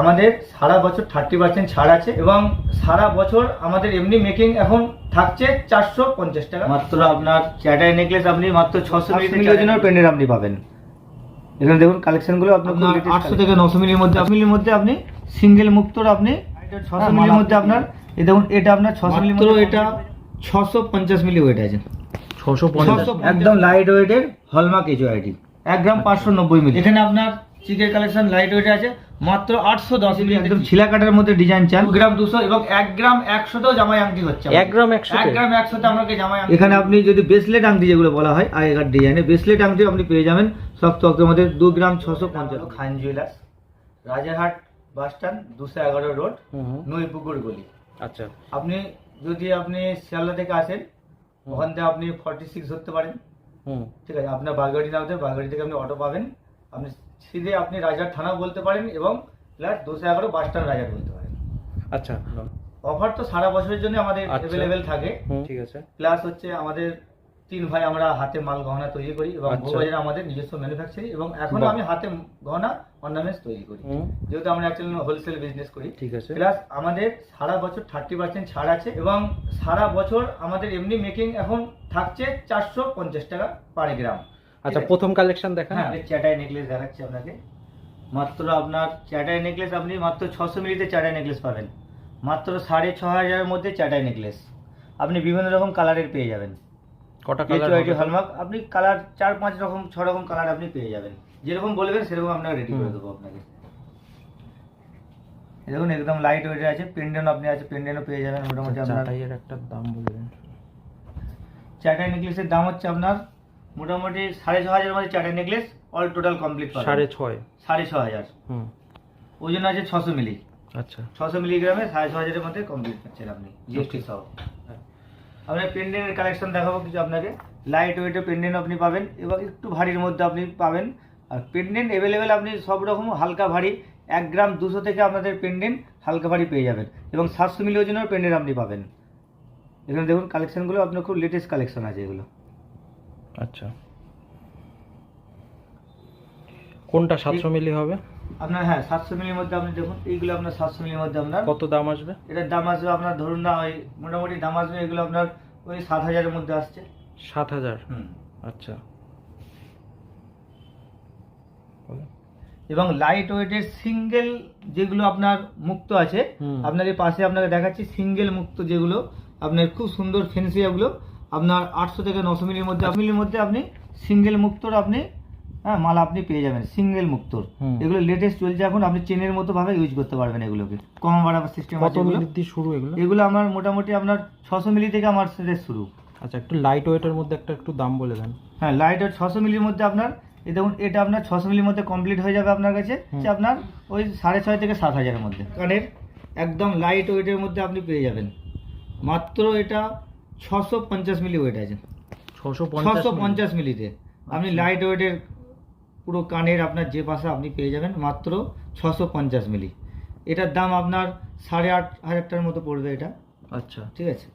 আমাদের সারা বছর thirty percent ছাড় আছে এবং সারা বছর আমাদের এমনি মেকিং এখন থাকছে চারশো পঞ্চাশ টাকা। মাত্র আপনার চ্যাটাই নেকলেস আপনি মাত্র ছশো মিলি ওজনের পেন্ডেন্ট আপনি পাবেন। এখানে দেখুন কালেকশনগুলো আপনার আটশো থেকে নশো মিলির মধ্যে মিলির মধ্যে আপনি সিঙ্গেল মুক্তর আপনি ছশো মিলির মধ্যে আপনার এই দেখুন এটা আপনার ছশো মিলির মধ্যে এটা ছশো পঞ্চাশ মিলি ওয়েট আছে। ছশো পঞ্চাশ। একদম লাইট ওয়েটের হলমার্ক এইচ আইডি এক গ্রাম পাঁচশো নব্বই মিলি। এখানে আপনার চিকের কালেকশন লাইট ওয়েট আছে। মাত্র আটশো দশ একদম ছিলা কাটার মধ্যে ডিজাইন চান গ্রাম দুশো এবং এক গ্রাম একশোতেও জামাই আংটি হচ্ছে এক গ্রাম একশো এক গ্রাম একশোতে আপনাকে জামাই এখানে আপনি যদি ব্রেসলেট আংটি যেগুলো বলা হয় আগেকার ডিজাইনে ব্রেসলেট আংটি আপনি পেয়ে যাবেন। সব তকের মধ্যে দু গ্রাম ছশো পঞ্চাশ। Khan jewellers Rajarhat bus stand দুশো এগারো রোড নইপুকুর গলি। আচ্ছা। আপনি যদি আপনি শিয়ালদা থেকে আসেন ওখান থেকে আপনি ফর্টি সিক্স ধরতে পারেন। হুম। ঠিক আছে আপনার বাগবাড়ি নামতে বাগবাড়ি থেকে আপনি অটো পাবেন। আপনি সিধে আপনি রাজার থানাও বলতে পারেন এবং প্লাস দুশো এগারো বাস স্ট্যান্ড রাজার বলতে পারেন। আচ্ছা। অফার তো সারা বছরের জন্য আমাদের আচ্ছা। অ্যাভেলেবেল থাকে। ঠিক আছে। প্লাস হচ্ছে আমাদের তিন ভাই আমরা হাতে মাল গহনা তৈরি করি এবং আচ্ছা। আমাদের নিজস্ব ম্যানুফ্যাকচারিং এবং এখনও আমি হাতে গহনা অর্নামেন্টস তৈরি করি। যেহেতু আমরা অ্যাকচুয়ালি হোলসেল বিজনেস করি। ঠিক আছে। প্লাস আমাদের সারা বছর থার্টি পার্সেন্ট ছাড় আছে এবং সারা বছর আমাদের এমনি মেকিং এখন থাকছে চারশো পঞ্চাশ টাকা পার গ্রাম আচ্ছা প্রথম কালেকশন দেখা হ্যাঁ আমি চ্যাটাই নেকলেস দেখাচ্ছি আপনাকে। মাত্র আপনার চ্যাটাই নেকলেস আপনি মাত্র ছশো মিলিতে চ্যাটাই নেকলেস পাবেন। মাত্র সাড়ে ছ হাজারের মধ্যে চ্যাটাই নেকলেস। আপনি বিভিন্ন রকম কালারের পেয়ে যাবেন। কটা কালার হলমার্ক আপনি কালার চার পাঁচ রকম ছ রকম কালার আপনি পেয়ে যাবেন। যেরকম বলবেন সেরকম আমরা রেডি করে। দেবো আপনাকে। এই দেখুন একদম লাইট ওয়েটের আছে। পেন্ডেন্ট আপনি আছে পেন্ডেন্টও পেয়ে যাবেন। মোটামুটি আপনার চাটাইয়ের একটা দাম বলবেন চারটাই নেকলেসের দাম হচ্ছে আপনার মোটামুটি সাড়ে ছ হাজারের মধ্যে চারটাই নেকলেস অল টোটাল কমপ্লিট পাবেন। সাড়ে ছয়? সাড়ে ছ হাজার। হুম। ওজন আছে ছশো মিলি আচ্ছা। ছশো মিলিগ্রামে সাড়ে ছ হাজারের মধ্যে কমপ্লিট পাচ্ছেন আপনি জিএসটি সহ। আপনার পেন্ডেন্টের কালেকশন দেখাবো কিছু আপনাকে। লাইট ওয়েটের পেন্ডেন্ট আপনি পাবেন এবং একটু ভারীর মধ্যে আপনি পাবেন। আর পেন্ডেন্ট অ্যাভেলেবেল আপনি সব রকম হালকা ভারী এক গ্রাম দুশো থেকে আপনাদের পেন্ডেন্ট হালকা ভারী পেয়ে যাবেন এবং সাতশো মিলি ওজনের পেন্ডেন্ট আপনি পাবেন। এখানে দেখুন কালেকশনগুলো আপনার খুব লেটেস্ট কালেকশন আছে এগুলো। আচ্ছা। কোনটা সাতশো মিলি হবে? আপনার হ্যাঁ সাতশো মিলির মধ্যে আপনি দেখুন এইগুলো আপনার সাতশো মিলির মধ্যে আপনার কত দাম আসবে? এটার দাম আসবে আপনার ধরুন না ওই মোটামুটি দাম আসবে এগুলো আপনার ওই সাত হাজারের মধ্যে আসছে। সাত হাজার? হুম। আচ্ছা। এবং লাইট ওয়েটের সিঙ্গেল যেগুলো আপনার মুক্ত আছে হুম। আপনাদের পাশে আপনাকে দেখাচ্ছি সিঙ্গেল মুক্ত যেগুলো আপনার খুব সুন্দর ফেন্সি এগুলো আপনার আটশো থেকে নশো মিলির মধ্যে মিলির মধ্যে আপনি সিঙ্গেল মুক্তর আপনি হ্যাঁ মাল আপনি পেয়ে যাবেন সিঙ্গেল মুক্তর। এগুলো লেটেস্ট চলছে এখন আপনি চেনের মতো ভাবে ইউজ করতে পারবেন এগুলোকে। কম বাড়াবার সিস্টেম আছে এগুলো। শুরু এগুলো? এগুলো আমার মোটামুটি আপনার ছশো মিলি থেকে আমার সেটের শুরু। আচ্ছা একটু লাইট ওয়েটের মধ্যে একটা একটু দাম বলে দেন। হ্যাঁ লাইট ওয়েট ছশো মিলির মধ্যে আপনার এই দেখুন এটা আপনার ছশো মিলির মধ্যে কমপ্লিট হয়ে যাবে আপনার কাছে যে আপনার ওই সাড়ে ছয় থেকে সাত হাজারের মধ্যে। কানের একদম লাইট ওয়েটের মধ্যে আপনি পেয়ে যাবেন। মাত্র এটা ছশো পঞ্চাশ মিলি ওয়েট আছে। ছশো ছশো পঞ্চাশ মিলিতে আপনি লাইট ওয়েটের পুরো কানের আপনার যে পাশে আপনি পেয়ে যাবেন মাত্র ছশো পঞ্চাশ মিলি। এটার দাম আপনার সাড়ে আট হাজার মতো পড়বে এটা। আচ্ছা। ঠিক আছে?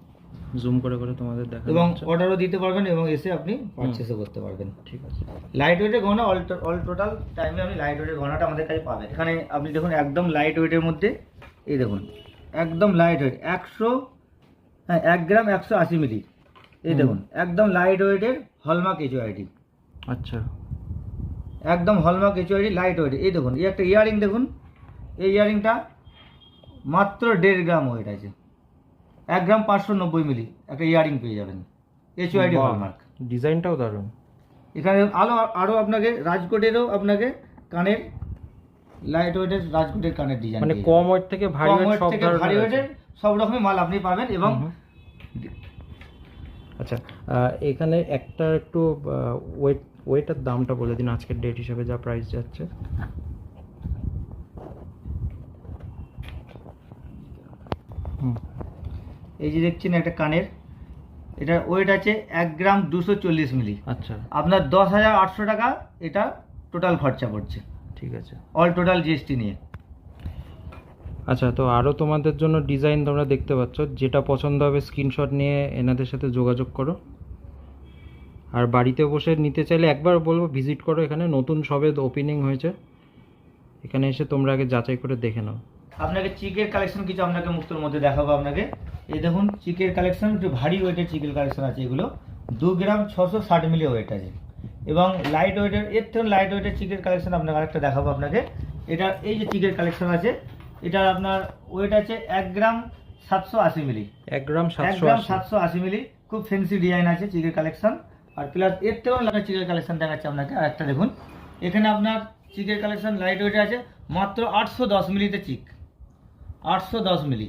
জুম করে করে তোমাদের দেখা এবং অর্ডারও দিতে পারবেন এবং এসে আপনি পারচেসও করতে পারবেন। ঠিক আছে। লাইট ওয়েটের গহনা অল টোটাল টাইমে আপনি লাইট ওয়েটের গহনাটা আমাদের কাছে পাবেন। এখানে আপনি দেখুন একদম লাইট ওয়েটের মধ্যে এই দেখুন একদম লাইট ওয়েট একশো হ্যাঁ এক গ্রাম একশো আশি মিলি। এই দেখুন একদম লাইট ওয়েটের হলমার্ক এইচ আইডি আচ্ছা। একদম hallmark H ID light weight এই দেখুন এই একটা ইয়ারিং দেখুন এই ইয়ারিংটা মাত্র দেড় গ্রাম ওয়েট আছে। এক গ্রাম পাঁচশো নব্বই মিলি একটা ইয়ারিং পেয়ে যাবেন। এইচ আইডি হলমার্ক ডিজাইনটাও দারুণ। এখানে আলো আরও আপনাকে রাজকোটেরও আপনাকে কানের লাইট ওয়েটের রাজকোটের কানের ডিজাইন মানে কম ওয়েট থেকে ভারী ওয়েট সব থেকে ধরনের ভারী। ওয়েটের সব রকমের মাল আপনি পাবেন এবং। আচ্ছা এখানে একটা একটু ওয়েট ওয়েটের দামটা বলে দিন আজকের ডেট হিসাবে যা প্রাইস যাচ্ছে। এই যে দেখছেন একটা কানের এটা ওয়েট আছে এক গ্রাম দুশো চল্লিশ মিলি। আচ্ছা। আপনার দশ হাজার আটশো টাকা এটা টোটাল খরচা পড়ছে। ঠিক আছে। অল টোটাল জিএসটি নিয়ে। আচ্ছা তো আরও তোমাদের জন্য ডিজাইন তোমরা দেখতে পাচ্ছ। যেটা পছন্দ হবে স্ক্রিনশট নিয়ে এনাদের সাথে যোগাযোগ করো। আর বাড়িতে বসে নিতে চাইলে একবার বলব ভিজিট করো এখানে। নতুন সবে ওপেনিং হয়েছে। এখানে এসে তোমরা আগে যাচাই করে দেখে নাও। আপনাকে চিকের কালেকশন কিছু আপনাকে মুক্তর মধ্যে দেখাবো আপনাকে। এই দেখুন চিকের কালেকশন একটু ভারী ওয়েটের চিকের কালেকশন আছে এগুলো। দু গ্রাম ছশো ষাট মিলি ওয়েট আছে। এবং লাইট ওয়েটের এর থেকে লাইট ওয়েটের চিকের কালেকশন আপনাকে আরেকটা দেখাবো আপনাকে। এটা এই যে চিকের কালেকশন আছে এটার আপনার ওয়েট আছে এক গ্রাম সাতশো আশি মিলি এক গ্রাম গ্রাম সাতশো আশি। মিলি খুব ফেন্সি ডিজাইন আছে চিকের কালেকশন আর প্লাস এর থেকেও লাগা চিকের কালেকশন দেখাচ্ছে আপনাকে আর একটা দেখুন। এখানে আপনার চিকের কালেকশন লাইট ওয়েটে আছে মাত্র আটশো দশ মিলিতে চিক আটশো দশ মিলি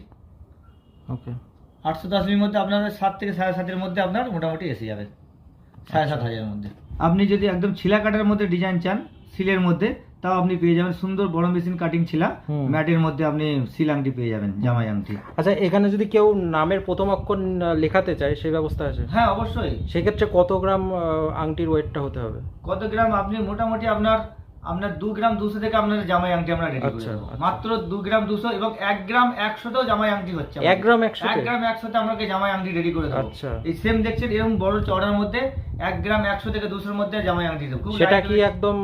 ওকে আটশো দশ মিলির মধ্যে আপনার সাত থেকে সাড়ে সাতের মধ্যে আপনার মোটামুটি এসে যাবে। সাড়ে সাত হাজারের মধ্যে। আপনি যদি একদম ছিলা কাটার মধ্যে ডিজাইন চান সিলের মধ্যে তাও আপনি পেয়ে যাবেন সুন্দর বড় মেশিন কাটিং ছিলা। ম্যাটের মধ্যে আপনি সিল আংটি পেয়ে যাবেন জামাই আংটি। আচ্ছা এখানে যদি কেউ নামের প্রথম অক্ষর লেখাতে চায় সেই ব্যবস্থা আছে? হ্যাঁ অবশ্যই। সেক্ষেত্রে কত গ্রাম আংটির ওয়েটটা হতে হবে? কত গ্রাম? আপনি মোটামুটি আপনার আপনার দু গ্রাম দুশো থেকে আপনার জামাই আংটি আমরা রেডি করে আচ্ছা, দেবো। আচ্ছা। মাত্র দু গ্রাম দুশো এবং এক গ্রাম একশোতেও জামাই আংটি হচ্ছে এক গ্রাম একশো এক গ্রাম একশোতে আমাকে জামাই আংটি রেডি করে দেবো। আচ্ছা। এই সেম দেখছেন এরকম বড় চড়ার মধ্যে এক গ্রাম একশো থেকে দুশোর মধ্যে জামাই আংটি দেবো। সেটা কি একদম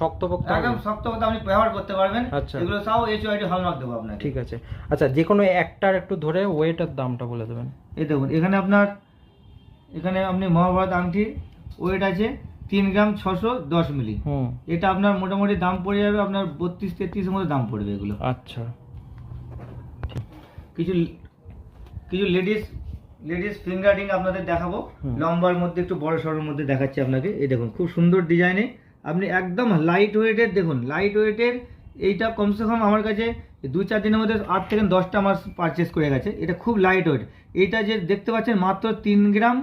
শক্তপোক্ত একদম শক্ত কথা আপনি ব্যবহার করতে পারবেন। এগুলো সব এইচ ওয়াইডি হলমার্ক দেবো আপনাকে। ঠিক আছে। আচ্ছা যে কোনো একটার একটু ধরে ওয়েটের দামটা বলে দেবেন। এই দেখুন এখানে আপনার এখানে আপনি মহাভারত আংটি ওয়েট আছে তিন গ্রাম ছশো দশ মিলি। এটা আপনার মোটামুটি দাম পড়ে যাবে আপনার বত্রিশ তেত্রিশের মধ্যে দাম পড়বে এগুলো। আচ্ছা। কিছু কিছু লেডিস লেডিস ফিঙ্গার রিং আপনাদের দেখাবো। লম্বার মধ্যে একটু বড় সড়োর মধ্যে দেখাচ্ছি আপনাকে। এই দেখুন খুব সুন্দর ডিজাইনে আপনি একদম লাইট ওয়েটের দেখুন লাইট ওয়েটের এইটা কমসে কম আমার কাছে দু চার দিনের মধ্যে আট থেকে দশটা আমার পারচেস করে গেছে। এটা খুব লাইট ওয়েট এইটা যে দেখতে পাচ্ছেন মাত্র তিন গ্রাম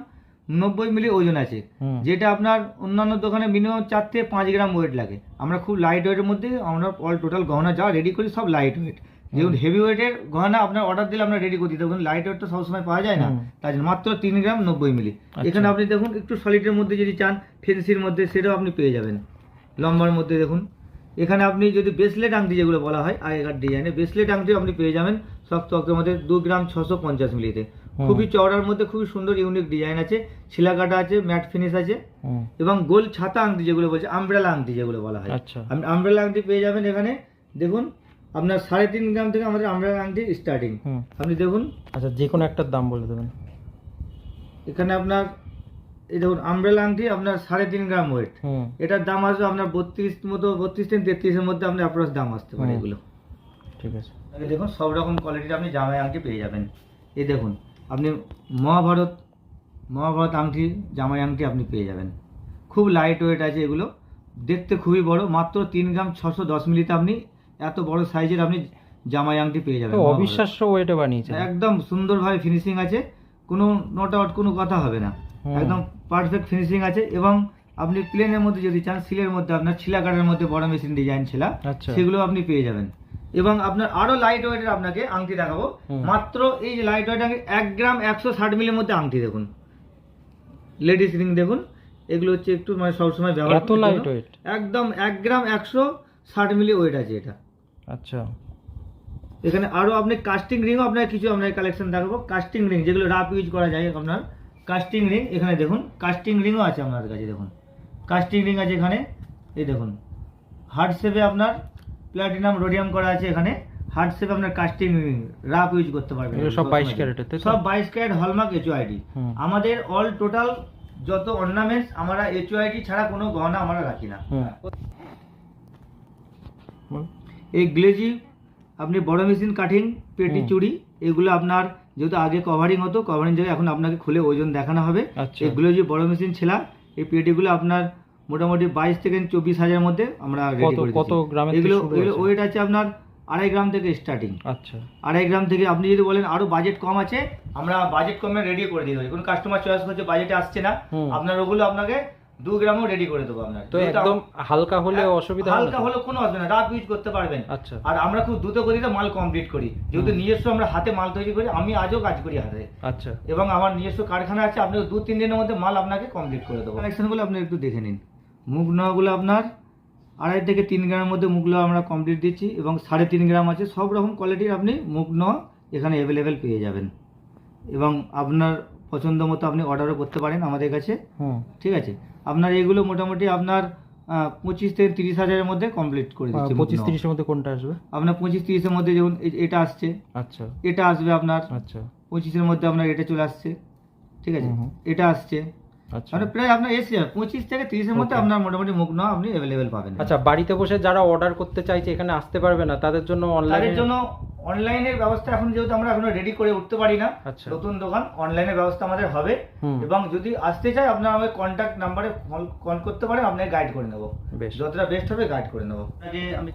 নব্বই মিলি ওজন আছে। যেটা আপনার অন্যান্য দোকানে মিনিমাম চার থেকে পাঁচ গ্রাম ওয়েট লাগে। আমরা খুব লাইট ওয়েটের মধ্যে আমরা অল টোটাল গহনা যা রেডি করি সব লাইট ওয়েট যেমন হেভি ওয়েটের গহনা আপনার অর্ডার দিলে আমরা রেডি করে দিতে পারবেন লাইট ওয়েট তো সবসময় পাওয়া যায় না। তার জন্য মাত্র তিন গ্রাম নব্বই মিলি। আচ্ছা। এখানে আপনি দেখুন একটু সলিডের মধ্যে যদি চান ফেন্সির মধ্যে সেটাও আপনি পেয়ে যাবেন। লম্বার মধ্যে দেখুন। এখানে আপনি যদি ব্রেসলেট আংটি যেগুলো বলা হয় আগেকার ডিজাইনে ব্রেসলেট আংটি আপনি পেয়ে যাবেন। শক্ত শক্তের মধ্যে দু গ্রাম ছশো পঞ্চাশ মিলিতে। খুবই চওড়ার মধ্যে খুবই সুন্দর ইউনিক ডিজাইন আছে। শিলাকাটা আছে ম্যাট ফিনিশ আছে। এবং গোল ছাতা আংটি যেগুলো বলছে আমব্রেলা আংটি যেগুলো বলা হয়। আচ্ছা। আপনি আমব্রেলা আংটি পেয়ে যাবেন এখানে। দেখুন আপনার সাড়ে তিন গ্রাম থেকে আমাদের আমব্রেলা আংটি স্টার্টিং আপনি দেখুন। আচ্ছা যে কোনো একটার দাম বলে দেবেন। এখানে আপনার এই দেখুন আমব্রেলা আংটি আপনার সাড়ে তিন গ্রাম ওয়েট এটার দাম আসবে আপনার বত্রিশ মতো বত্রিশ থেকে তেত্রিশের মধ্যে আপনি অ্যাপ্রক্স দাম আসতে পারে এগুলো। ঠিক আছে। দেখুন সব রকম কোয়ালিটির আপনি জামাই আংটি পেয়ে যাবেন। এই দেখুন আপনি মহাভারত মহাভারত আংটি জামাই আংটি আপনি পেয়ে যাবেন। খুব লাইট ওয়েট আছে এগুলো। দেখতে খুবই বড় মাত্র তিন গ্রাম ছশো দশ মিলিতে আপনি এত বড় সাইজের আপনি জামাই আংটি পেয়ে যাবেন অবিশ্বাস্য ওয়েটে বানিয়েছে একদম সুন্দরভাবে ফিনিশিং আছে। কোনো নোট আউট কোনো কথা হবে না। একদম পারফেক্ট ফিনিশিং আছে এবং আপনি প্লেনের মধ্যে যদি চান সিলের মধ্যে আপনার ছিলা কাটার মধ্যে বড় মেশিন ডিজাইন ছিলা আচ্ছা। সেগুলো আপনি পেয়ে যাবেন। এবং আপনার আরও লাইট ওয়েটের আপনাকে আংটি দেখাবো। মাত্র এই যে লাইট ওয়েট এক গ্রাম একশো ষাট মিলির মধ্যে আংটি দেখুন। লেডিস রিং দেখুন। এগুলো হচ্ছে একটু মানে সবসময় ব্যবহার এত লাইট ওয়েট একদম এক গ্রাম একশো ষাট মিলি ওয়েট আছে এটা। আচ্ছা। এখানে আরও আপনি কাস্টিং রিংও আপনার কিছু আপনার কালেকশন দেখাবো। কাস্টিং রিং যেগুলো রাফ ইউজ করা যায় আপনার। কাস্টিং রিং এখানে দেখুন। কাস্টিং রিংও আছে আপনার কাছে দেখুন। কাস্টিং রিং আছে এখানে। এই দেখুন। হার্ড শেপে আপনার প্লাটিনাম রোডিয়াম করা আছে এখানে। হার্ড শেপে আপনার কাস্টিং রাফ ইউজ করতে পারবেন। সব 22 ক্যারেটের, তাই সব বাইশ ক্যারেট হলমার্ক এইচওআইডি। আমাদের অল টোটাল যত অর্নামেন্টস আমরা এইচওআইডি ছাড়া কোনো গহনা আমরা রাখি না। এই গ্লেজি আপনি বড় মেশিন কাটিং পেটি। চুড়ি এগুলো আপনার যেহেতু আগে কভারিং হতো কভারিং জায়গায় এখন আপনাকে খুলে ওজন দেখানো হবে। আচ্ছা। এগুলো যে বড় মেশিন ছিল এই পেটিগুলো আপনার মোটামুটি বাইশ থেকে চব্বিশ হাজার মধ্যে আমরা কত- থেকে এগুলো এগুলো ওয়েট আছে আপনার আড়াই গ্রাম থেকে স্টার্টিং আচ্ছা। আড়াই গ্রাম থেকে আপনি যদি বলেন আরও বাজেট কম আছে আমরা বাজেট কমে রেডি করে দিতে পারি কোন কাস্টমার চয়েস করছে বাজেটে আসছে না আপনার ওগুলো আপনাকে দু গ্রামও রেডি করে দেবো আপনার তো একদম হালকা হলে অসুবিধা হালকা হলে কোনো অসুবিধা না রাফ ইউজ করতে পারবেন। আচ্ছা। আর আমরা খুব দ্রুত গতিতে মাল কমপ্লিট করি। যেহেতু নিজস্ব আমরা হাতে মাল তৈরি করি আমি আজও কাজ করি হাতে। আচ্ছা। এবং আমার নিজস্ব কারখানা আছে আপনি দু তিন দিনের মধ্যে মাল আপনাকে কমপ্লিট করে দেবো। কালেকশনগুলো আপনি একটু দেখে নিন। মুগ নোয়াগুলো আপনার আড়াই থেকে তিন গ্রামের মধ্যে মুগ নোয়া আমরা কমপ্লিট দিচ্ছি এবং সাড়ে তিন গ্রাম আছে সব রকম কোয়ালিটির আপনি মুগ নোয়া এখানে অ্যাভেলেবেল পেয়ে যাবেন। এবং আপনার পছন্দ মতো আপনি অর্ডারও করতে পারেন আমাদের কাছে। ঠিক আছে? আপনার এগুলো মোটামুটি আপনার পঁচিশ থেকে তিরিশ হাজারের মধ্যে কমপ্লিট করে দিচ্ছি পঁচিশ। তিরিশের মধ্যে কোনটা আসবে? আপনার পঁচিশ তিরিশের মধ্যে যেমন এটা আসছে। আচ্ছা। এটা আসবে আপনার আচ্ছা। পঁচিশের মধ্যে আপনার এটা চলে আসছে। ঠিক আছে। এটা আসছে। মানে প্রায় আপনার এসে পঁচিশ থেকে তিরিশের মধ্যে আপনার মোটামুটি আপনি অ্যাভেলেবেল পাবেন। আচ্ছা বাড়িতে বসে যারা অর্ডার করতে চাইছে এখানে আসতে পারবে না তাদের জন্য অনলাইনে তাদের জন্য অনলাইনের ব্যবস্থা এখন যেহেতু আমরা এখনও রেডি করে উঠতে পারি না আচ্ছা। নতুন দোকান অনলাইনের ব্যবস্থা আমাদের হবে। এবং যদি আসতে চায় আপনার আমাদের কন্ট্যাক্ট নাম্বারে কল করতে পারেন আপনাকে গাইড করে নেব। বেশ। যতটা বেস্ট হবে গাইড করে নেব। আমি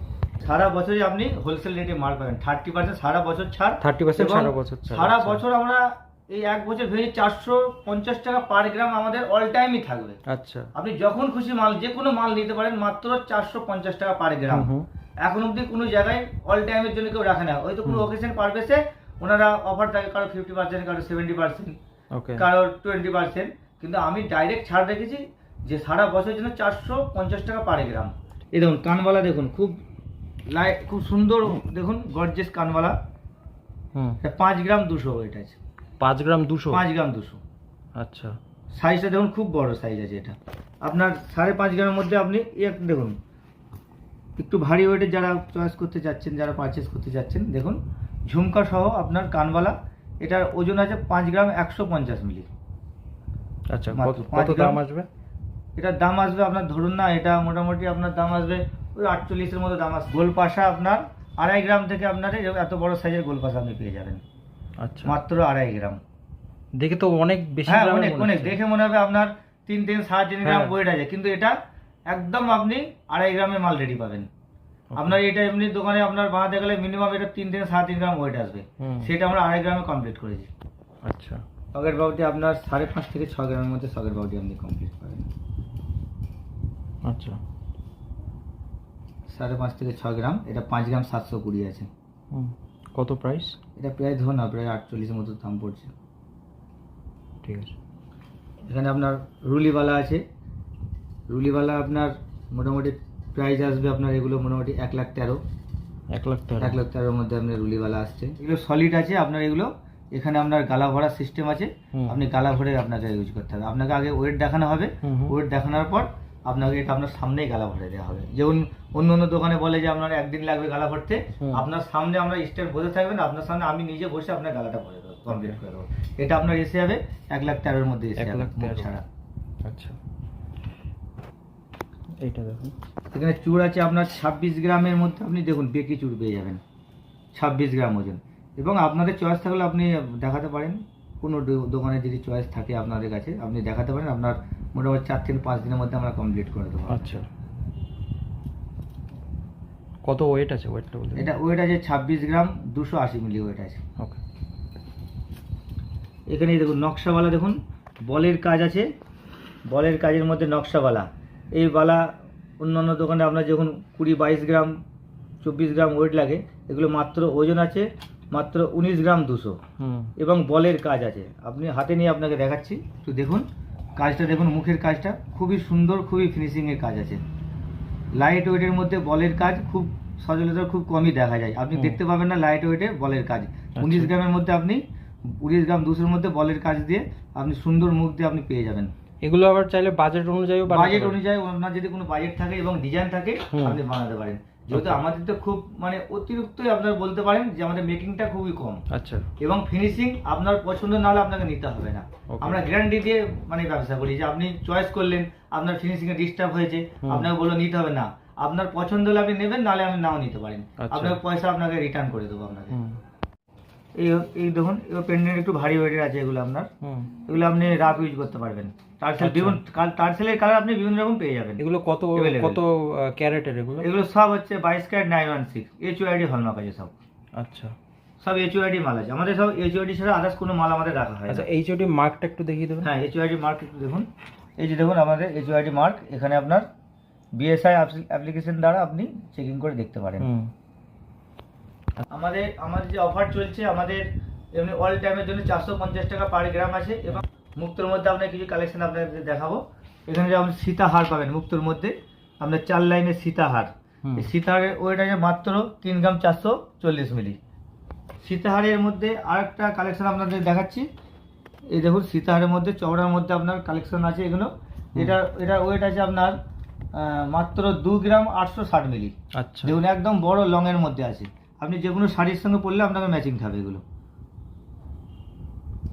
সারা বছরই আপনি হোলসেল রেটে মাল পাবেন। থার্টি পার্সেন্ট সারা বছর ছাড়। থার্টি পার্সেন্ট সারা বছর সারা আচ্ছা। বছর আমরা এই এক বছর ভেবে চারশো পঞ্চাশ টাকা পার গ্রাম আমাদের অল টাইমই থাকবে। আচ্ছা। আপনি যখন খুশি মাল যে কোনো মাল নিতে পারেন মাত্র চারশো পঞ্চাশ টাকা পার গ্রাম। এখন অবধি কোনো জায়গায় অল টাইমের জন্য কেউ রাখে না। হয়তো কোনো হুম। ওকেশন পারবেসে ওনারা অফার থাকে কারও ফিফটি পার্সেন্ট কারও সেভেন্টি পার্সেন্ট ওকে কারও টোয়েন্টি পার্সেন্ট কিন্তু আমি ডাইরেক্ট ছাড় রেখেছি যে সারা বছরের জন্য চারশো পঞ্চাশ টাকা পার গ্রাম এই দেখুন কানবালা দেখুন খুব লাই খুব সুন্দর দেখুন গর্জেস কানবালা হুম। পাঁচ গ্রাম দুশো ওয়েট আছে। পাঁচ গ্রাম দুশো? পাঁচ গ্রাম দুশো। আচ্ছা। সাইজটা দেখুন খুব বড় সাইজ আছে এটা। আপনার সাড়ে পাঁচ গ্রামের মধ্যে আপনি এক দেখুন একটু ভারী ওয়েটের যারা চয়েস করতে চাচ্ছেন যারা পারচেস করতে চাচ্ছেন দেখুন ঝুমকা সহ আপনার কানবালা এটার ওজন আছে পাঁচ গ্রাম একশো পঞ্চাশ মিলি। আচ্ছা কত দাম আসবে? এটার দাম আসবে আপনার ধরুন না এটা মোটামুটি আপনার দাম আসবে ওই আটচল্লিশের মতো দাম আসবে গোলপাশা আপনার আড়াই গ্রাম থেকে আপনার এত বড় সাইজের গোলপাশা আপনি পেয়ে যাবেন। আচ্ছা। মাত্র আড়াই গ্রাম। দেখে তো অনেক বেশি হ্যাঁ অনেক অনেক। দেখে মনে হবে আপনার তিন তিন সাড়ে তিন গ্রাম হ্যাঁ। ওয়েট আছে কিন্তু এটা একদম আপনি আড়াই গ্রামে মাল রেডি পাবেন। আপনার এটা এমনি দোকানে আপনার বানাতে গেলে মিনিমাম এটা তিন থেকে সাড়ে তিন গ্রাম ওয়েট আসবে। সেটা আমরা আড়াই গ্রামে কমপ্লিট করেছি। আচ্ছা। সকেট বাউটি আপনার সাড়ে পাঁচ থেকে ছ গ্রামের মধ্যে সকেট বাউটি আপনি কমপ্লিট পাবেন। আচ্ছা। সাড়ে পাঁচ থেকে ছ গ্রাম এটা পাঁচ গ্রাম সাতশো কুড়ি আছে। হুম। কত প্রাইস এটা প্রায় ধরুন না প্রায় আটচল্লিশের মতো দাম পড়ছে। ঠিক আছে। এখানে আপনার রুলিওয়ালা আছে। রুলিওয়ালা আপনার মোটামুটি প্রাইস আসবে আপনার এগুলো মোটামুটি এক লাখ তেরো। এক লাখ টাকা এক লাখ তেরোর মধ্যে আপনার রুলিওয়ালা আসছে। এগুলো সলিড আছে আপনার এগুলো এখানে আপনার গালা ভরার সিস্টেম আছে। আপনি গালা ভরে আপনাকে ইউজ করতে হবে। আপনাকে আগে ওয়েট দেখানো হবে। ওয়েট দেখানোর পর আপনাকে এটা আপনার সামনেই গালা ভরে দেওয়া হবে। যেমন অন্য অন্য দোকানে বলে যে আপনার একদিন লাগবে গালা ভরতে আপনার সামনে আমরা স্টেপ বসে থাকবেন আপনার সামনে আমি নিজে বসে আপনার গালাটা ভরে দেবো কমপ্লিট করে দেবো। এটা আপনার এসে যাবে এক লাখ তেরোর মধ্যে এসে যাবে। ছাড়া। আচ্ছা। এইটা দেখুন। এখানে চুড় আছে আপনার ছাব্বিশ গ্রামের মধ্যে আপনি দেখুন বেকি চুড় পেয়ে যাবেন ছাব্বিশ গ্রাম ওজন। এবং আপনাদের চয়েস থাকলে আপনি দেখাতে পারেন কোনো দোকানে যদি চয়েস থাকে আপনাদের কাছে আপনি দেখাতে পারেন আপনার মোটামুটি চার থেকে পাঁচ দিনের মধ্যে আমরা কমপ্লিট করে দেবো। আচ্ছা। কত ওয়েট আছে ওয়েটটা বলতে এটা ওয়েট আছে ছাব্বিশ গ্রাম দুশো আশি মিলি ওয়েট আছে। ওকে এখানে দেখুন নকশাওয়ালা দেখুন বলের কাজ আছে। বলের কাজের মধ্যে নকশাওয়ালা। এই বালা অন্যান্য দোকানে আপনার যখন কুড়ি বাইশ গ্রাম চব্বিশ গ্রাম ওয়েট লাগে এগুলো মাত্র ওজন আছে মাত্র উনিশ গ্রাম দুশো। হুম। এবং বলের কাজ আছে। আপনি হাতে নিয়ে আপনাকে দেখাচ্ছি। একটু দেখুন কাজটা দেখুন মুখের কাজটা খুবই সুন্দর খুবই ফিনিশিংয়ের কাজ আছে। লাইট ওয়েটের মধ্যে বলের কাজ খুব সচরাচর খুব কমই দেখা যায়। আপনি দেখতে পাবেন না লাইট ওয়েটে বলের কাজ। উনিশ গ্রামের মধ্যে আপনি উনিশ গ্রাম দুশোর মধ্যে বলের কাজ দিয়ে আপনি সুন্দর মুখ দিয়ে আপনি পেয়ে যাবেন। এগুলো আবার চাইলে বাজেট অনুযায়ী বাজেট অনুযায়ী আপনার যদি কোনো বাজেট থাকে এবং ডিজাইন থাকে আপনি বানাতে পারেন। যেহেতু Okay. আমাদের তো খুব মানে অতিরিক্তই আপনার বলতে পারেন যে আমাদের মেকিংটা খুবই কম। আচ্ছা। এবং ফিনিশিং আপনার পছন্দ না হলে আপনাকে নিতে হবে না। আমরা গ্যারান্টি দিয়ে মানে ব্যবসা করি যে আপনি চয়েস করলেন আপনার ফিনিশিং এ ডিস্টার্ব হয়েছে আপনাকে বলল নিতে হবে না। আপনার পছন্দ হলে আপনি নেবেন নাহলে আপনি নাও নিতে পারেন। আচ্ছা। আপনার পয়সা আপনাকে রিটার্ন করে দেবো আপনাকে। এই এই দেখুন এগুলো পেন্ডেন্ট একটু ভারী ওয়েটের আছে এগুলো আপনার। এগুলো আপনি রাফ ইউজ করতে পারবেন। টার্সেল আচ্ছা। বিভিন্ন টার্সেলের কালার আপনি বিভিন্ন রকম পেয়ে যাবেন। এগুলো কত কত ক্যারেটের এগুলো? এগুলো সব হচ্ছে বাইশ carat nine one six H UID hallmark আছে সব। আচ্ছা। সব এইচ ওআইডি মাল আছে। আমাদের সব এইচ ওআইডি ছাড়া আদার্স কোনো মাল আমাদের রাখা হয়। আচ্ছা এইচওডি মার্কটা একটু দেখিয়ে দেবেন। হ্যাঁ এইচ ওআইডি মার্ক একটু দেখুন। এই যে দেখুন আমাদের এইচ ওআইডি মার্ক এখানে আপনার বিএসআই অ্যাপ্লিকেশন দ্বারা আপনি চেকিং করে দেখতে পারেন। আমাদের আমাদের যে অফার চলছে আমাদের এমনি অল টাইমের জন্য চারশো পঞ্চাশ টাকা পার গ্রাম আছে এবং মুক্তোর মধ্যে আপনার কিছু কালেকশন আপনাদের দেখাবো। এখানে যে আপনি সীতাহার পাবেন মুক্তোর মধ্যে আপনার চার লাইনের সীতাহার এই সীতাহারের ওয়েট আছে মাত্র তিন গ্রাম চারশো চল্লিশ মিলি। সীতাহারের মধ্যে আরেকটা কালেকশন আপনাদের দেখাচ্ছি। এই দেখুন সীতাহারের মধ্যে চওড়ার মধ্যে আপনার কালেকশন আছে এগুলো। এটা এটা ওয়েট আছে আপনার মাত্র দু গ্রাম আটশো ষাট মিলি। আচ্ছা। দেখুন একদম বড় লং এর মধ্যে আছে। আপনি যে কোনো শাড়ির সঙ্গে পরলে আপনাকে ম্যাচিং খাবে এগুলো।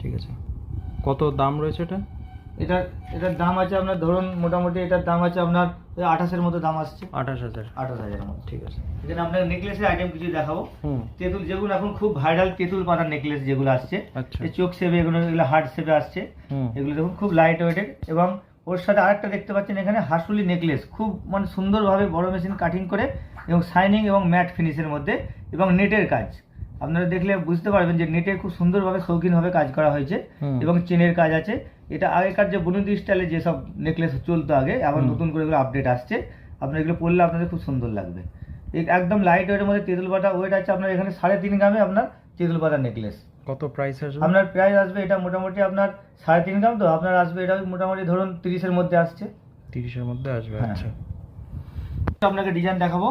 ঠিক আছে। কত দাম রয়েছে এটা? এটার এটার দাম আছে আপনার ধরুন মোটামুটি এটার দাম আছে আপনার আঠাশের মতো দাম আসছে। আঠাশ হাজার। আঠাশ হাজারের মতো। ঠিক আছে। এখানে আপনার নেকলেসের আইটেম কিছু দেখাবো। তেঁতুল যেগুলো এখন খুব ভাইরাল তেঁতুল পাতার নেকলেস যেগুলো আসছে আচ্ছা। এই চোখ সেবে এগুলো এগুলো হার্ট সেবে আসছে। এগুলো দেখুন খুব লাইট ওয়েটেড এবং ওর সাথে আরেকটা দেখতে পাচ্ছেন এখানে হাসুলি নেকলেস খুব মানে সুন্দরভাবে বড় মেশিন কাটিং করে এবং শাইনিং এবং ম্যাট ফিনিশের মধ্যে এবং নেটের কাজ। আপনারা দেখলে বুঝতে পারবেন যে নেটের খুব সুন্দরভাবে শৌখিনভাবে কাজ করা হয়েছে এবং চেনের কাজ আছে। এটা আগেকার যে বনুদি স্টাইলে যেসব নেকলেস চলতো আগে আবার নতুন করে এগুলো আপডেট আসছে। আপনার এগুলো পরলে আপনাদের খুব সুন্দর লাগবে। এই একদম লাইট ওয়েটের মধ্যে তেঁতুল পাতা ওয়েট আছে আপনার এখানে সাড়ে তিন গ্রামে আপনার তেঁতুল পাতা নেকলেস কত প্রাইস আসবে? আপনার প্রাইস আসবে এটা মোটামুটি আপনার সাড়ে তিন গ্রাম তো আপনার আসবে এটা মোটামুটি ধরুন তিরিশের মধ্যে আসছে। তিরিশের মধ্যে আসবে হ্যাঁ। আচ্ছা। আপনাকে ডিজাইন দেখাবো।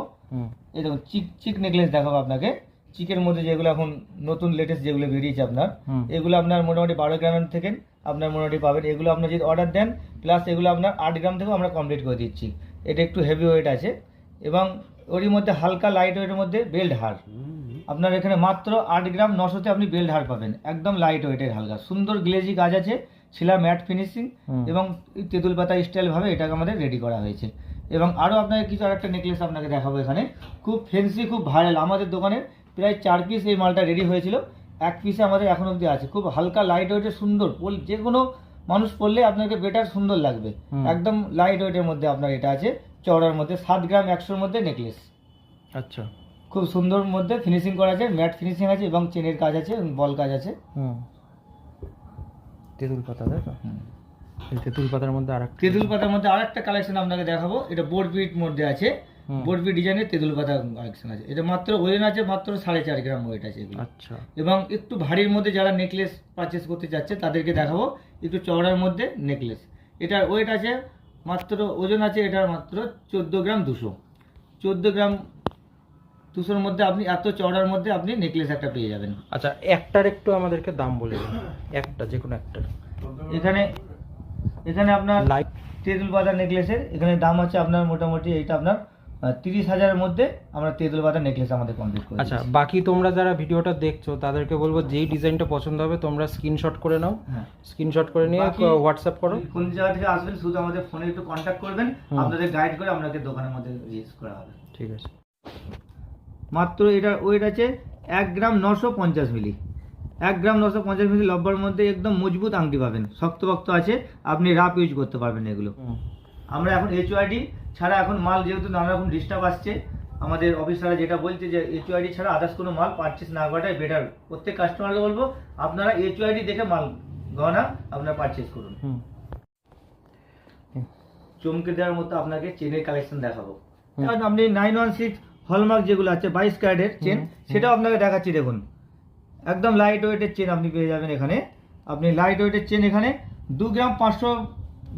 এই দেখুন চিক চিক নেকলেস দেখাবো আপনাকে। চিকের মধ্যে যেগুলো এখন নতুন লেটেস্ট যেগুলো বেরিয়েছে আপনার এগুলো আপনার মোটামুটি বারো গ্রামের থেকে আপনার মোটামুটি পাবেন। এগুলো আপনার যদি অর্ডার দেন প্লাস এগুলো আপনার আট গ্রাম থেকেও আমরা কমপ্লিট করে দিচ্ছি। এটা একটু হেভি ওয়েট আছে এবং ওরই মধ্যে হালকা লাইট ওয়েটের মধ্যে বেল্ট হার আপনার এখানে মাত্র আট গ্রাম নশোতে আপনি বেল্ট হার পাবেন। একদম লাইট ওয়েটের হালকা। সুন্দর গ্লেজি কাজ আছে শিলা ম্যাট ফিনিশিং এবং তেঁতুল পাতা স্টাইল ভাবে এটাকে আমাদের রেডি করা হয়েছে। এবং আরও আপনাকে কিছু আরেকটা নেকলেস আপনাকে দেখাবো এখানে। খুব ফেন্সি খুব ভাইরাল আমাদের দোকানে প্রায় চার পিস এই মালটা রেডি হয়েছিল। এক পিসে আমাদের এখন অবধি আছে। খুব হালকা লাইট ওয়েটের সুন্দর। যে কোনো মানুষ পরলে আপনাকে বেটার সুন্দর লাগবে। একদম লাইট ওয়েটের মধ্যে আপনার এটা আছে। চওড়ার মধ্যে সাত গ্রাম একশোর মধ্যে নেকলেস আচ্ছা। খুব সুন্দর মধ্যে ফিনিশিং করা আছে। ম্যাট ফিনিশিং আছে এবং চেনের কাজ আছে এবং বল কাজ আছে। হুম। তেঁতুল পাতা তাই তো? তেঁতুল পাতার মধ্যে আর তেঁতুল পাতার মধ্যে আরেকটা কালেকশন আপনাকে দেখাবো। এটা বোর্ড পিট মধ্যে আছে। পিট ডিজাইনের তেঁতুল পাতা কালেকশন আছে। এটা মাত্র ওজন আছে মাত্র সাড়ে চার গ্রাম ওয়েট আছে এগুলো। আচ্ছা। এবং একটু ভারীর মধ্যে যারা নেকলেস পারচেস করতে যাচ্ছে তাদেরকে দেখাবো একটু চওড়ার মধ্যে নেকলেস এটার ওয়েট আছে মাত্র ওজন আছে এটার মাত্র চোদ্দ গ্রাম দুশো। চোদ্দ গ্রাম দুশোর মধ্যে আপনি এত চওড়ার মধ্যে আপনি নেকলেস একটা পেয়ে যাবেন। আচ্ছা একটার একটু আমাদেরকে দাম বলে দিন। একটা যে কোনো একটার। এখানে এখানে আপনার লাইট তেঁতুল পাতা নেকলেসের এখানে দাম আছে আপনার মোটামুটি এইটা আপনার তিরিশ হাজারের মধ্যে আমরা তেঁতুল পাতা নেকলেস আমাদের কমপ্লিট করি আচ্ছা বাকি তোমরা যারা ভিডিওটা দেখছ তাদেরকে বলব যেই ডিজাইনটা পছন্দ হবে তোমরা স্ক্রিনশট করে নাও। হ্যাঁ। স্ক্রিনশট করে নিয়ে হোয়াটসঅ্যাপ করো। কোন জায়গা থেকে আসবেন শুধু আমাদের ফোনে একটু কন্ট্যাক্ট করবেন আপনাদের গাইড করে আপনাকে দোকানের মধ্যে রিলিজ করা হবে। ঠিক আছে। মাত্র এটার ওয়েট আছে এক গ্রাম নশো পঞ্চাশ মিলি। এক গ্রাম নশো পঞ্চাশ মিলি লব্বার মধ্যে একদম মজবুত আংটি পাবেন। শক্ত শক্তভক্ত আছে আপনি রাপ ইউজ করতে পারবেন এগুলো। আমরা এখন এইচওআইডি ছাড়া এখন মাল যেহেতু নানা রকম ডিস্টার্ব আসছে আমাদের অফিসাররা যেটা বলছে যে এইচওআইডি ছাড়া আদার্স কোনো মাল পারচেস না করাটাই বেটার প্রত্যেক কাস্টমারকে বলব আপনারা এইচওআইডি দেখে মাল গহনা আপনারা পারচেস করুন। চমকে দেওয়ার মতো আপনাকে চেনের কালেকশন দেখাবো। কারণ আপনি নাইন ওয়ান সিক্স হলমার্ক যেগুলো আছে বাইশ ক্যারেটের চেন। সেটাও আপনাকে দেখাচ্ছি দেখুন। একদম লাইট ওয়েটের চেন আপনি পেয়ে যাবেন এখানে। আপনি লাইট ওয়েটের চেন এখানে দু গ্রাম পাঁচশো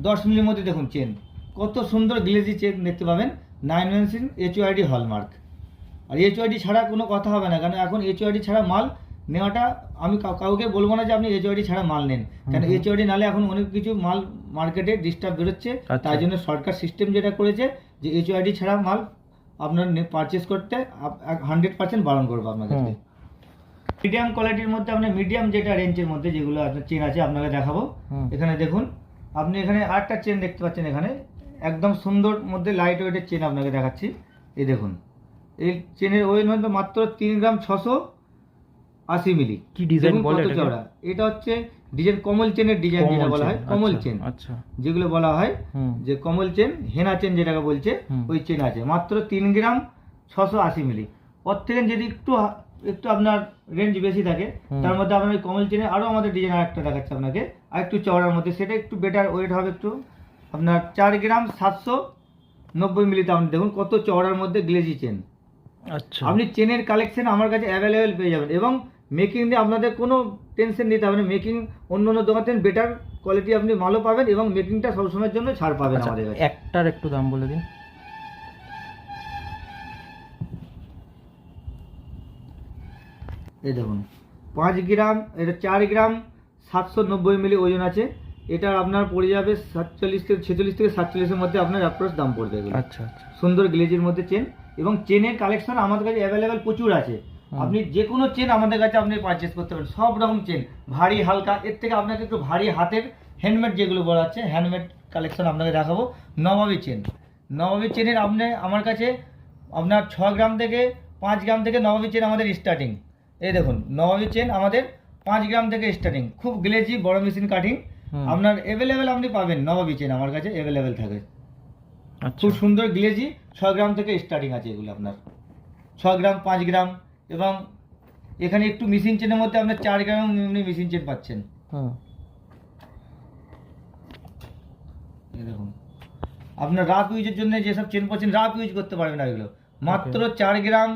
দশ মিলির মধ্যে দেখুন চেন কত সুন্দর গ্লেজি চেন দেখতে পাবেন। Nine one six HUID hallmark আর এইচওআইডি ছাড়া কোনো কথা হবে না কারণ এখন এইচওআইডি ছাড়া মাল নেওয়াটা আমি কাউ- কাউকে বলব না যে আপনি এইচওআইডি ছাড়া মাল নেন। কারণ। এইচওআইডি নালে এখন অনেক কিছু মাল মার্কেটে ডিস্টার্ব বেরোচ্ছে। আচ্ছা। তাই জন্য সরকার সিস্টেম যেটা করেছে যে এইচওআইডি ছাড়া মাল আপনার পারচেস করতে হান্ড্রেড পার্সেন্ট বারণ করব আপনাদেরকে। মিডিয়াম কোয়ালিটির মধ্যে আপনার মিডিয়াম যেটা রেঞ্জের মধ্যে যেগুলো আপনার চেন আছে আপনাকে দেখাবো। এখানে দেখুন আপনি এখানে আরেকটা চেন দেখতে পাচ্ছেন এখানে। একদম সুন্দর মধ্যে লাইট ওয়েটের চেন আপনাকে দেখাচ্ছি। এই দেখুন। এই চেনের ওয়েট হয়তো মাত্র তিন গ্রাম ছশো আশি মিলি কি ডিজাইন বলে চওড়া। এটা হচ্ছে ডিজাইন কমল চেনের ডিজাইন যেটা বলা হয় কমল আচ্ছা, চেন আচ্ছা। যেগুলো বলা হয় যে কমল চেন হেনা চেন যেটাকে বলছে ওই চেন আছে। মাত্র তিন গ্রাম ছশো আশি মিলি ওর থেকে যদি একটু একটু আপনার রেঞ্জ বেশি থাকে তার মধ্যে আপনার ওই কমল চেনে আরও আমাদের ডিজাইন আরেকটা দেখাচ্ছে আপনাকে। আর একটু চওড়ার মধ্যে সেটা একটু বেটার ওয়েট হবে একটু। আপনার চার গ্রাম সাতশো নব্বই মিলিতে আপনি দেখুন কত চওড়ার মধ্যে গ্লেজি চেন। আচ্ছা। আপনি চেনের কালেকশন আমার কাছে অ্যাভেলেবেল পেয়ে যাবেন এবং মেকিং নিয়ে আপনাদের কোনো টেনশন নিতে হবে না। মেকিং অন্য অন্য দোকান থেকে বেটার কোয়ালিটি আপনি মালও পাবেন এবং মেকিংটা সবসময়ের জন্য ছাড় পাবেন আচ্ছা, আমাদের কাছে। একটার একটু দাম বলে দিন। এই দেখুন পাঁচ গ্রাম এটা চার গ্রাম সাতশো নব্বই মিলি ওজন আছে। এটা আপনার পড়ে যাবে সাতচল্লিশ থেকে ছেচল্লিশ থেকে সাতচল্লিশের মধ্যে আপনার অ্যাপ্রোচ দাম পড়বে আচ্ছা আচ্ছা। সুন্দর গ্লেজের মধ্যে চেন এবং চেনের কালেকশন আমাদের কাছে অ্যাভেলেবেল প্রচুর আছে। আপনি যে কোনো চেন আমাদের কাছে আপনি পারচেস করতে পারেন। সব রকম চেন ভারী হালকা এর থেকে আপনাকে একটু ভারী হাতের হ্যান্ডমেড যেগুলো বলা হচ্ছে হ্যান্ডমেড কালেকশন আপনাকে দেখাবো। নবাবী চেন নবাবী চেনের আপনি আমার কাছে আপনার ছ গ্রাম থেকে পাঁচ গ্রাম থেকে নবাবী চেন আমাদের স্টার্টিং এই দেখুন নবাবী চেন আমাদের পাঁচ গ্রাম থেকে স্টার্টিং খুব গ্লেজি বড় মেশিন কাটিং। আপনার অ্যাভেলেবেল আপনি পাবেন নবাবী চেন আমার কাছে অ্যাভেলেবেল থাকে। আচ্ছা। খুব সুন্দর গ্লেজি ছ গ্রাম থেকে স্টার্টিং আছে এগুলো আপনার। ছ গ্রাম পাঁচ গ্রাম এবং এখানে একটু মেশিন চেনের মধ্যে আপনার চার গ্রাম এমনি মেশিন চেন পাচ্ছেন। দেখুন। আপনার রাফ ইউজের জন্য যেসব চেন পাচ্ছেন রাফ ইউজ করতে পারবেন না এগুলো। মাত্র চার গ্রাম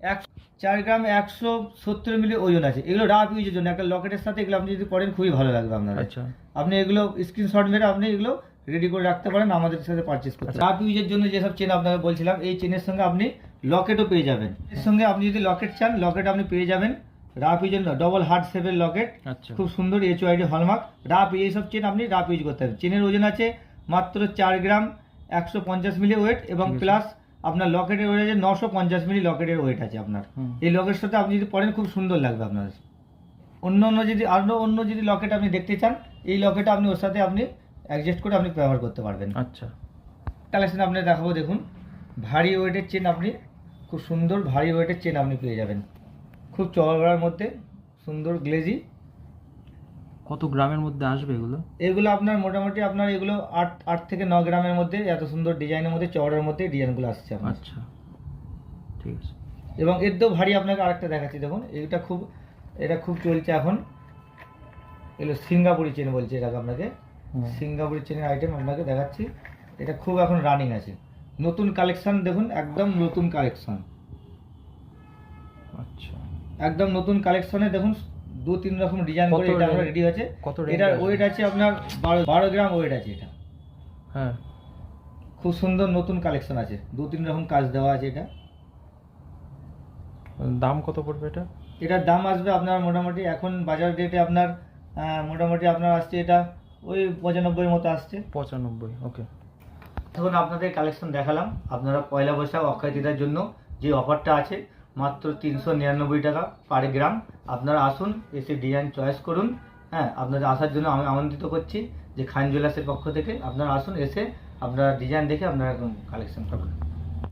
এক চার গ্রাম একশো সত্তর মিলি ওজন আছে। এগুলো রাফ ইউজের জন্য। একটা লকেটের সাথে এগুলো আপনি যদি করেন খুবই ভালো লাগবে আপনার আচ্ছা। আপনি এগুলো স্ক্রিনশট মেরে আপনি এগুলো রেডি করে রাখতে পারেন আমাদের সাথে পারচেস করতে। রাফ ইউজের জন্য যেসব চেন আপনাকে বলছিলাম এই চেনের সঙ্গে আপনি লকেটও পেয়ে যাবেন। এর সঙ্গে আপনি যদি লকেট চান লকেট আপনি পেয়ে যাবেন। রাফ ইউজের ডবল হার্ট শেপের লকেট খুব সুন্দর এইচ ওয়াইডি হলমার্ক রাফ এইসব চেন আপনি রাফ ইউজ করতে পারেন। চেনের ওজন আছে মাত্র চার গ্রাম একশো পঞ্চাশ মিলি ওয়েট এবং প্লাস আপনার লকেটের ওয়েট আছে নশো পঞ্চাশ মিলি লকেটের ওয়েট আছে আপনার। এই লকেটের সাথে আপনি যদি পরেন খুব সুন্দর লাগবে আপনার। অন্য অন্য যদি আরও অন্য যদি লকেট আপনি দেখতে চান এই লকেটটা আপনি ওর সাথে আপনি অ্যাডজাস্ট করে আপনি ব্যবহার করতে পারবেন। আচ্ছা। কালেকশন আপনি দেখাবো দেখুন। ভারী ওয়েটের চেন আপনি খুব সুন্দর ভারী ওয়েটের চেন আপনি পেয়ে যাবেন। খুব চওড়ার মধ্যে সুন্দর গ্লেজি কত গ্রামের মধ্যে আসবে এগুলো? এগুলো আপনার মোটামুটি আপনার এগুলো আট আট থেকে ন গ্রামের মধ্যে এত সুন্দর ডিজাইনের মধ্যে চওড়ার মধ্যে ডিজাইনগুলো আসছে আপনার। আচ্ছা। ঠিক আছে। এবং এর তো ভারী আপনাকে আরেকটা দেখাচ্ছি দেখুন। এটা খুব এটা খুব চলছে এখন। এগুলো সিঙ্গাপুরি চেন বলছে এটাকে আপনাকে। সিঙ্গাপুরি চেনের আইটেম আপনাকে দেখাচ্ছি। এটা খুব এখন রানিং আছে। নতুন কালেকশন দেখুন একদম নতুন কালেকশন আচ্ছা। একদম নতুন কালেকশনে দেখুন দু তিন রকম ডিজাইন করে এটা আমরা রেডি আছে এটার ওয়েট আছে? আপনার বারো বারো গ্রাম ওয়েট আছে এটা। হ্যাঁ। খুব সুন্দর নতুন কালেকশন আছে। দু তিন রকম কাজ দেওয়া আছে এটা। দাম কত পড়বে এটা? এটার দাম আসবে আপনার মোটামুটি এখন বাজার রেটে আপনার মোটামুটি আপনার আসছে এটা ওই পঁচানব্বই মতো আসছে। পঁচানব্বই ওকে এখন আপনাদের কালেকশন দেখালাম। আপনারা পয়লা বৈশাখ অক্ষয় তৃতীয়ার জন্য যে অফারটা আছে মাত্র তিনশো নিরানব্বই টাকা পার গ্রাম আপনারা আসুন, এসে ডিজাইন চয়েস করুন। হ্যাঁ আপনাদের আসার জন্য আমি আমন্ত্রিত করছি যে খান জুয়েলার্সের পক্ষ থেকে। আপনারা আসুন, এসে আপনারা ডিজাইন দেখে আপনারা কালেকশন করুন।